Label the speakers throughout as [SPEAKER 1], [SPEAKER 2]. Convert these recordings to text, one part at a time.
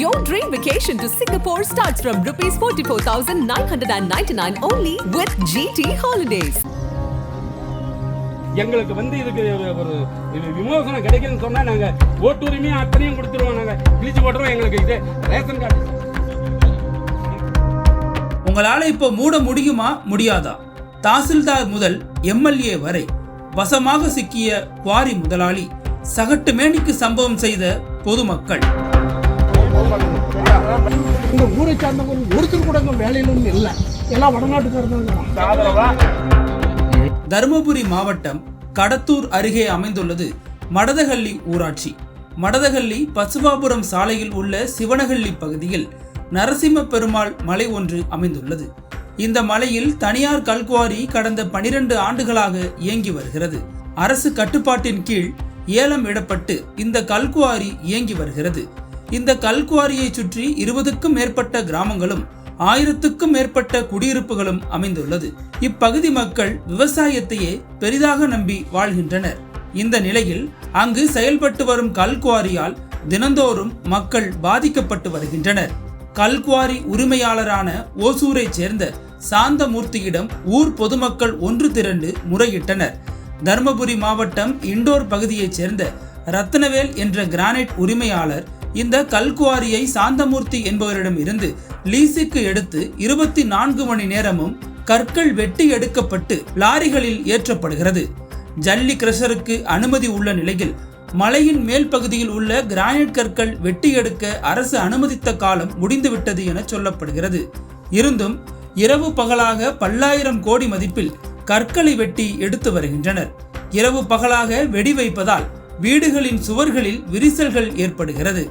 [SPEAKER 1] Your dream vacation to Singapore starts from rupees 44,999 only with GT Holidays.
[SPEAKER 2] எங்களுக்கு வந்து இதுக்கு ஒரு விமோசனம் கிடைக்குதுன்னு சொன்னா நாங்க ஓட்டுரிமையும் அத்தனையும் கொடுத்துருவோம். நாங்க கிழிச்சு போட்டுருவோம் எங்களுக்கு இது ரேஷன் கார்டு.
[SPEAKER 3] உங்களால இப்போ மூட முடியுமா? முடியாதா? தாசில்தார் முதல் எம்எல்ஏ வரை வசமாக சிக்கிய குவாரி முதலாளி சகட்டு மேனிக்கு சம்பவம் செய்த பொதுமக்கள்.
[SPEAKER 4] இந்த ஊரை சார்ந்தவங்க ஒருத்தர் கூட இங்க வேலையிலும் இல்லை. எல்லாம் வடநாட்டுக்காரர்
[SPEAKER 3] தருமபுரி மாவட்டம் கடத்தூர் அருகே அமைந்துள்ளது மடதகள்ளி ஊராட்சி. மடதகள்ளி பசுபாபுரம் சாலையில் உள்ள சிவனஹள்ளி பகுதியில் நரசிம்ம பெருமாள் மலை ஒன்று அமைந்துள்ளது. இந்த மலையில் தனியார் கல்குவாரி கடந்த பனிரெண்டு ஆண்டுகளாக இயங்கி வருகிறது. அரசு கட்டுப்பாட்டின் கீழ் ஏலம் விடப்பட்டு இந்த கல்குவாரி இயங்கி வருகிறது. இந்த கல்குவாரியை சுற்றி இருபதுக்கும் மேற்பட்ட கிராமங்களும் ஆயிரத்துக்கும் மேற்பட்ட குடியிருப்புகளும் அமைந்துள்ளது. இப்பகுதி மக்கள் விவசாயத்தையே பெரிதாக நம்பி வாழ்கின்றனர். இந்த நிலையில் அங்கு செயல்பட்டு வரும் கல்குவாரியால் தினந்தோறும் மக்கள் பாதிக்கப்பட்டு வருகின்றனர். கல்குவாரி உரிமையாளரான ஓசூரைச் சேர்ந்த சாந்தமூர்த்தியிடம் ஊர் பொதுமக்கள் ஒன்று திரண்டு முறையிட்டனர். தருமபுரி மாவட்டம் இண்டோர் பகுதியைச் சேர்ந்த ரத்னவேல் என்ற கிரானைட் உரிமையாளர் இந்த கல்குவாரியை சாந்தமூர்த்தி என்பவரிடம் இருந்து லீஸுக்கு எடுத்து இருபத்தி நான்கு மணி நேரமும் கற்கள் வெட்டி எடுக்கப்பட்டு லாரிகளில் ஏற்றப்படுகிறது. ஜல்லி கிரஷருக்கு அனுமதி உள்ள நிலையில் மலையின் மேல் பகுதியில் உள்ள கிரானைட் கற்கள் வெட்டி எடுக்க அரசு அனுமதித்த காலம் முடிந்துவிட்டது என சொல்லப்படுகிறது. இருந்தும் இரவு பகலாக பல்லாயிரம் கோடி மதிப்பில் கற்களை வெட்டி எடுத்து வருகின்றனர். இரவு பகலாக வெடி வைப்பதால் வீடுகளின் சுவர்களில் விரிசல்கள் ஏற்படுகிறது.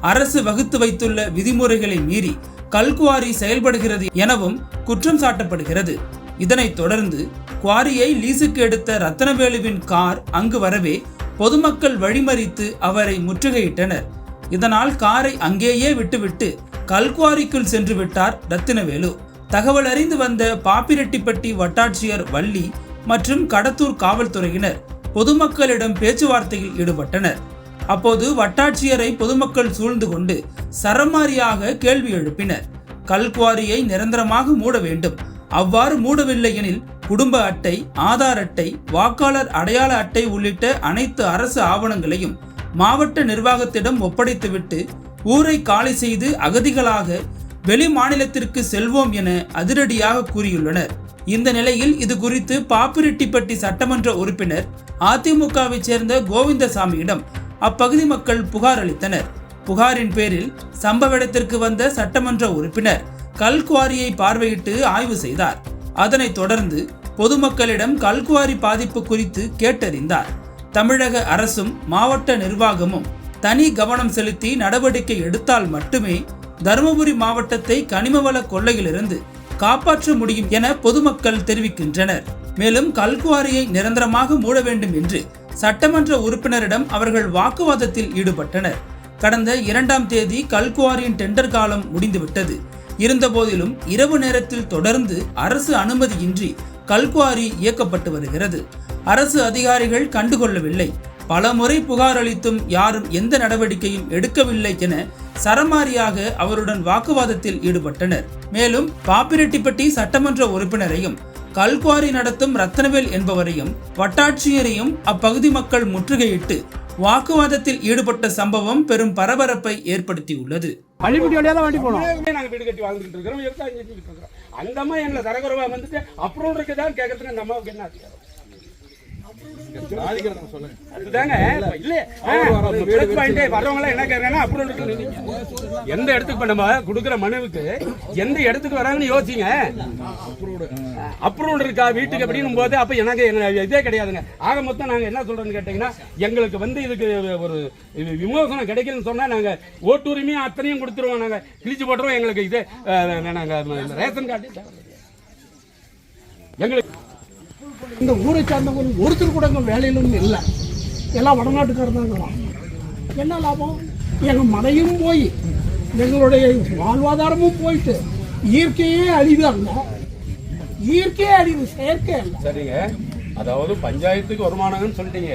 [SPEAKER 3] அரசு வகுத்து வைத்துள்ள விதிமுறைகளை மீறி கல்குவாரி செயல்படுகிறது எனவும் குற்றம் சாட்டப்படுகிறது. இதனைத் தொடர்ந்து குவாரியை லீசுக்கு எடுத்த ரத்னவேலுவின் கார் அங்கு வரவே பொதுமக்கள் வழிமறித்து அவரை முற்றுகையிட்டனர். இதனால் காரை அங்கேயே விட்டுவிட்டு கல்குவாரிக்குள் சென்று விட்டார் ரத்தினவேலு தகவல் அறிந்து வந்த பாப்பிரெட்டிப்பட்டி வட்டாட்சியர் வள்ளி மற்றும் கடத்தூர் காவல்துறையினர் பொதுமக்களிடம் பேச்சுவார்த்தையில் ஈடுபட்டனர். அப்போது வட்டாட்சியரை பொதுமக்கள் சூழ்ந்து கொண்டு சரமாரியாக கேள்வி எழுப்பினர். கல்குவாரியை நிரந்தரமாக மூட வேண்டும். அவ்வாறு மூடவில்லை எனில் குடும்ப அட்டை ஆதார் அட்டை வாக்காளர் அடையாள அட்டை உள்ளிட்ட அனைத்து அரசு ஆவணங்களையும் மாவட்ட நிர்வாகத்திடம் ஒப்படைத்துவிட்டு ஊரை காலி செய்து அகதிகளாக வெளி மாநிலத்திற்கு செல்வோம் என அதிரடியாக கூறியுள்ளனர். இந்த நிலையில் இது குறித்து பாப்பிரெட்டிப்பட்டி சட்டமன்ற உறுப்பினர் அதிமுகவை சேர்ந்த கோவிந்தசாமியிடம் அப்பகுதி மக்கள் புகார் அளித்தனர். புகாரின் பேரில் சம்பவ இடத்திற்கு வந்த சட்டமன்ற உறுப்பினர் கல்குவாரியை பார்வையிட்டு ஆய்வு செய்தார். அதனைத் தொடர்ந்து பொதுமக்களிடம் கல்குவாரி பாதிப்பு குறித்து கேட்டறிந்தார். தமிழக அரசும் மாவட்ட நிர்வாகமும் தனி கவனம் செலுத்தி நடவடிக்கை எடுத்தால் மட்டுமே தருமபுரி மாவட்டத்தை கனிமவள கொள்ளையிலிருந்து காப்பாற்ற முடியும் என பொதுமக்கள் தெரிவிக்கின்றனர். மேலும் கல்குவாரியை நிரந்தரமாக மூட வேண்டும் என்று சட்டமன்ற உறுப்பினரிடம் அவர்கள் வாக்குவாதத்தில் ஈடுபட்டனர். கடந்த இரண்டாம் தேதி கல்குவாரியின் டெண்டர் காலம் முடிந்துவிட்டது. இருந்தபோதிலும் இரவு நேரத்தில் தொடர்ந்து அரசு அனுமதியின்றி கல்குவாரி இயக்கப்பட்டு வருகிறது. அரசு அதிகாரிகள் கண்டுகொள்ளவில்லை. பலமுறை புகார் அளித்தும் யாரும் எந்த நடவடிக்கையும் எடுக்கவில்லை என சரமாரியாக அவருடன் வாக்குவாதத்தில் ஈடுபட்டனர். மேலும் பாப்பிரெட்டிப்பட்டி சட்டமன்ற உறுப்பினரையும் கல்குவாரி நடத்தும் ரத்னவேல் என்பவரையும் வட்டாட்சியரையும் அப்பகுதி மக்கள் முற்றுகையிட்டு வாக்குவாதத்தில் ஈடுபட்ட சம்பவம் பெரும் பரபரப்பை ஏற்படுத்தியுள்ளது.
[SPEAKER 4] பள்ளிப்பட்டி வழியாக தான் வண்டி போனோம்.
[SPEAKER 2] நாங்க வீடு கட்டி வாழ்ந்துட்டு இருக்கிறோம். விவசாயம் செஞ்சுட்டு இருக்கிறோம் அந்த அம்மா எங்களை தரகுறவா வந்துட்டு அப்புறம் இருக்குதான்னு கேட்கறதுக்கு அந்த அம்மாவுக்கு என்ன அதிகாரம்? எந்த இடத்துக்கு நம்ம கொடுக்குற மனுவுக்கு எந்த இடத்துக்கு வராங்கன்னு யோசிங்க. அப்ரூவல் இருக்கா வீட்டுக்கு அப்படின்னு போது அப்ப எனக்கு இதே கிடையாதுங்க. ஆக மொத்தம் நாங்க என்ன சொல்றோம்னு கேட்டீங்கன்னா எங்களுக்கு வந்து இதுக்கு ஒரு விமோசனம் கிடைக்குதுன்னு சொன்னா நாங்க ஓட்டுரிமையும் அத்தனையும் கொடுத்துருவோம் நாங்க. கிழிச்சு போட்டுருவோம். எங்களுக்கு இது நாங்க ரேஷன் கார்டு எங்களுக்கு
[SPEAKER 4] இந்த ஊரை சார்ந்தவங்க ஒருத்தர் கூட எங்கள் வேலையிலும் இல்லை. எல்லாம் வடநாட்டுக்காரர் தான் என்ன லாபம்? எங்கள் மனையும் போய் எங்களுடைய வாழ்வாதாரமும் போயிட்டு இயற்கையே அழிவு அல்ல இயற்கையே அழிவு செயற்கை இல்லை
[SPEAKER 2] சரிங்க. அதாவது பஞ்சாயத்துக்கு வருமானங்கன்னு சொல்லிட்டீங்க.